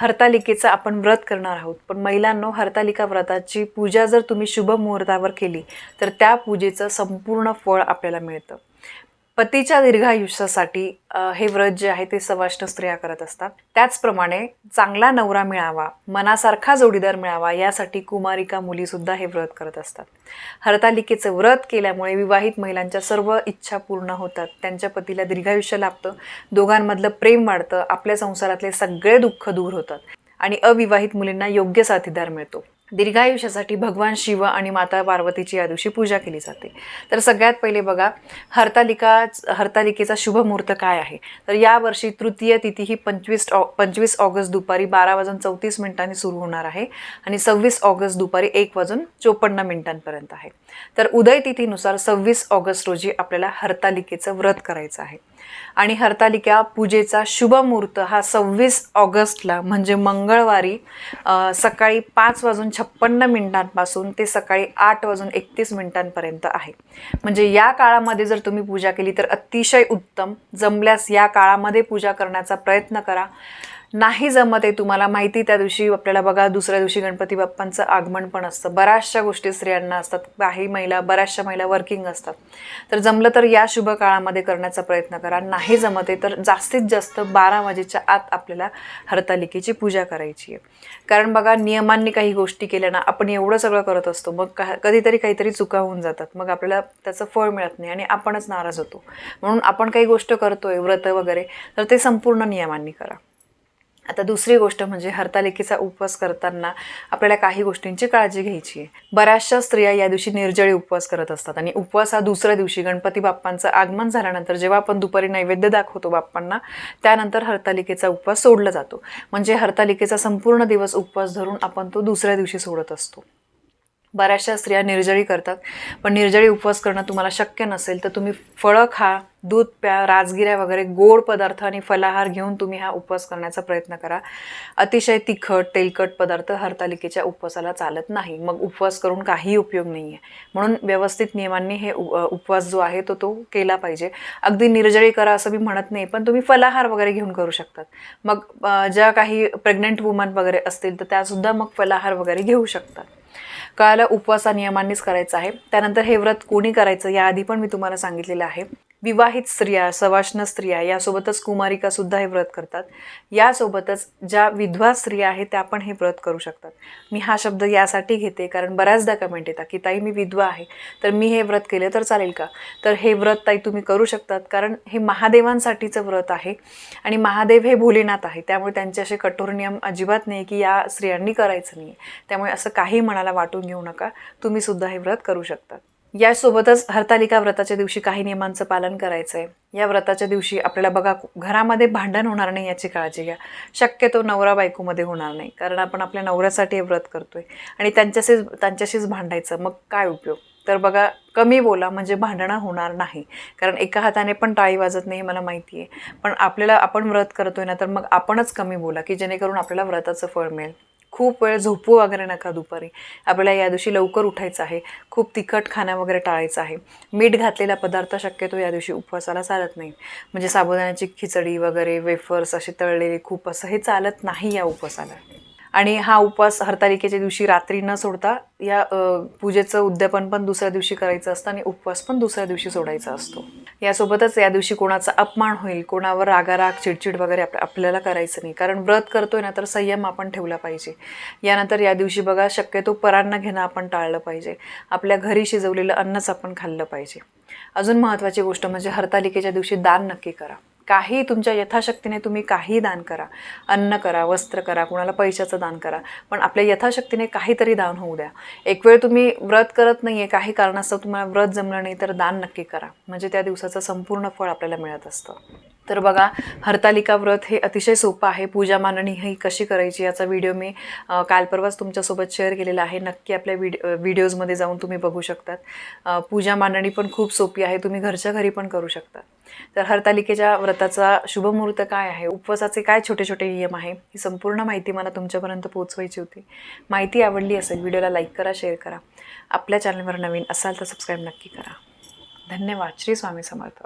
हरतालिकेचं आपण व्रत करणार आहोत. पण महिलांनो हरतालिका व्रताची पूजा जर तुम्ही शुभ मुहूर्तावर केली तर त्या पूजेचं संपूर्ण फळ आपल्याला मिळतं. पतीच्या दीर्घायुष्यासाठी हे व्रत जे आहे ते सवाष्ण स्त्रिया करत असतात. त्याचप्रमाणे चांगला नवरा मिळावा मनासारखा जोडीदार मिळावा यासाठी कुमारिका मुलीसुद्धा हे व्रत करत असतात. हरतालिकेचं व्रत केल्यामुळे विवाहित महिलांच्या सर्व इच्छा पूर्ण होतात. त्यांच्या पतीला दीर्घायुष्य लाभतं दोघांमधलं प्रेम वाढतं आपल्या संसारातले सगळे दुःख दूर होतात आणि अविवाहित मुलींना योग्य साथीदार मिळतो. दीर्घायुष्यासाठी भगवान शिव आणि माता पार्वतीची या दिवशी पूजा केली जाते. तर सगळ्यात पहिले बघा हरतालिका हरतालिकेचा शुभ मुहूर्त काय आहे? तर यावर्षी तृतीय तिथी ही पंचवीस ऑ पंचवीस ऑगस्ट दुपारी बारा वाजून चौतीस मिनिटांनी सुरू होणार आहे आणि सव्वीस ऑगस्ट दुपारी एक वाजून चोपन्न मिनिटांपर्यंत आहे. तर उदय तिथीनुसार सव्वीस ऑगस्ट रोजी आपल्याला हरतालिकेचं व्रत करायचं आहे. आणि हरतालिका पूजेचा शुभ मुहूर्त हा सव्वीस ऑगस्टला म्हणजे मंगळवारी सकाळी पाच वाजून छप्पन्न मिनिटांपासून ते सकाळी आठ वाजून एकतीस मिनिटांपर्यंत आहे. म्हणजे या काळामध्ये जर तुम्ही पूजा केली तर अतिशय उत्तम. जमल्यास या काळामध्ये पूजा करण्याचा प्रयत्न करा. नाही जमत आहे तुम्हाला. माहिती त्या दिवशी आपल्याला बघा दुसऱ्या दिवशी गणपती बाप्पांचं आगमन पण असतं. बऱ्याचशा गोष्टी स्त्रियांना असतात. काही महिला बऱ्याचशा महिला वर्किंग असतात. तर जमलं तर या शुभ काळामध्ये करण्याचा प्रयत्न करा. नाही जमत आहे तर जास्तीत जास्त बारा वाजेच्या आत आपल्याला हरतालिकेची पूजा करायची आहे. कारण बघा नियमांनी काही गोष्टी केल्या ना आपण एवढं सगळं करत असतो. मग का कधीतरी काहीतरी चुका होऊन जातात. मग आपल्याला त्याचं फळ मिळत नाही आणि आपणच नाराज होतो. म्हणून आपण काही गोष्ट करतोय व्रत वगैरे तर ते संपूर्ण नियमांनी करा. आता दुसरी गोष्ट म्हणजे हरतालिकेचा उपवास करताना आपल्याला काही गोष्टींची काळजी घ्यायची आहे. बऱ्याचशा स्त्रिया या दिवशी निर्जळी उपवास करत असतात आणि उपवास हा दुसऱ्या दिवशी गणपती बाप्पांचं आगमन झाल्यानंतर जेव्हा आपण दुपारी नैवेद्य दाखवतो बाप्पांना त्यानंतर हरतालिकेचा उपवास सोडला जातो. म्हणजे हरतालिकेचा संपूर्ण दिवस उपवास धरून आपण तो दुसऱ्या दिवशी सोडत असतो. बऱ्याचशा स्त्रिया निर्जळी करतात. पण निर्जळी उपवास करणं तुम्हाला शक्य नसेल तर तुम्ही फळं खा दूध प्या राजगिऱ्या वगैरे गोड पदार्थ आणि फलाहार घेऊन तुम्ही हा उपवास करण्याचा प्रयत्न करा. अतिशय तिखट तेलकट पदार्थ हरतालिकेच्या उपवासाला चालत नाही. मग उपवास करून काही उपयोग नाही आहे म्हणून व्यवस्थित नियमांनी हे उ- उपवास जो आहे तो तो केला पाहिजे. अगदी निर्जळी करा असं मी म्हणत नाही पण तुम्ही फलाहार वगैरे घेऊन करू शकतात. मग ज्या काही प्रेग्नंट वुमन वगैरे असतील तर त्यासुद्धा मग फलाहार वगैरे घेऊ शकतात. कळालं उपवास हा नियमांनीच करायचा आहे. त्यानंतर हे व्रत कोणी करायचं याआधी पण मी तुम्हाला सांगितलेलं आहे. विवाहित स्त्रिया सवाष्ण स्त्रिया यासोबतच कुमारिका सुद्धा हे व्रत करतात. यासोबतच ज्या विधवा स्त्रिया आहेत त्या पण हे व्रत करू शकतात. मी हा शब्द यासाठी घेते कारण बऱ्याचदा कमेंट येतात की ताई मी विधवा आहे तर मी हे व्रत केलं तर चालेल का? तर हे व्रत ताई तुम्ही करू शकतात कारण हे महादेवांसाठीचं व्रत आहे आणि महादेव हे भोलेनाथ आहे. त्यामुळे त्यांचे असे कठोर नियम अजिबात नाही की या स्त्रियांनी करायचं नाही त्यामुळे असं काही मनाला वाटून घेऊ नका. तुम्ही सुद्धा हे व्रत करू शकतात. यासोबतच हरतालिका व्रताच्या दिवशी काही नियमांचं पालन करायचं आहे या व्रताच्या दिवशी आपल्याला बघा घरामध्ये भांडण होणार नाही याची काळजी घ्या. शक्यतो नवरा बायकोमध्ये होणार नाही कारण आपण आपल्या नवऱ्यासाठी हे व्रत करतोय. आणि त्यांच्याशीच त्यांच्याशीच भांडायचं मग काय उपयोग? तर बघा कमी बोला म्हणजे भांडणं होणार नाही. कारण एका हाताने पण टाळी वाजत नाही मला माहिती आहे. पण आपल्याला आपण व्रत करतोय ना तर मग आपणच कमी बोला की जेणेकरून आपल्याला व्रताचं फळ मिळेल. खूप वेळ झोपू वगैरे नका दुपारी. आपल्याला या दिवशी लवकर उठायचं आहे. खूप तिखट खाणं वगैरे टाळायचं आहे. मीठ घातलेला पदार्थ शक्यतो या दिवशी उपवासाला चालत नाही. म्हणजे साबुदाण्याची खिचडी वगैरे वेफर्स असे तळलेले खूप असं हे चालत नाही या उपवासाला. आणि हा उपवास हरतालिकेच्या दिवशी रात्री न सोडता या पूजेचं उद्यापन पण दुसऱ्या दिवशी करायचं असतं आणि उपवास पण दुसऱ्या दिवशी सोडायचा असतो. यासोबतच या दिवशी कोणाचा अपमान होईल कोणावर रागाराग चिडचिड वगैरे आप आपल्याला करायचं नाही. कारण व्रत करतोय ना तर संयम आपण ठेवला पाहिजे. यानंतर या दिवशी बघा शक्यतो परांना घेणं आपण टाळलं पाहिजे. आपल्या घरी शिजवलेलं अन्नच आपण खाल्लं पाहिजे. अजून महत्त्वाची गोष्ट म्हणजे हरतालिकेच्या दिवशी दान नक्की करा. काही तुमच्या यथाशक्तीने तुम्ही काही दान करा. अन्न करा वस्त्र करा कुणाला पैशाचं दान करा. पण आपल्या यथाशक्तीने काहीतरी दान होऊ द्या. एक वेळ तुम्ही व्रत करत नाही आहे काही कारणास्तव तुम्हाला व्रत जमलं नाही तर दान नक्की करा. म्हणजे त्या दिवसाचं संपूर्ण फळ आपल्याला मिळत असतं. तर बघा हरतालिका व्रत हे अतिशय सोपं आहे. पूजा मांडणी ही कशी करायची याचा व्हिडिओ मी काल परवाच तुमच्यासोबत शेअर केलेला आहे. नक्की आपल्या व्हिड व्हिडिओजमध्ये जाऊन तुम्ही बघू शकतात. पूजा मांडणी पण खूप सोपी आहे. तुम्ही घरच्या घरी पण करू शकता. तर हरतालिकेच्या व्रताचा शुभमुहूर्त काय आहे? उपवासाचे काय छोटे छोटे नियम आहे? ही संपूर्ण माहिती मला तुमच्यापर्यंत पोहोचवायची होती. माहिती आवडली असेल व्हिडिओला लाईक करा शेअर करा. आपल्या चॅनलवर नवीन असाल तर सबस्क्राईब नक्की करा. धन्यवाद. श्री स्वामी समर्थ.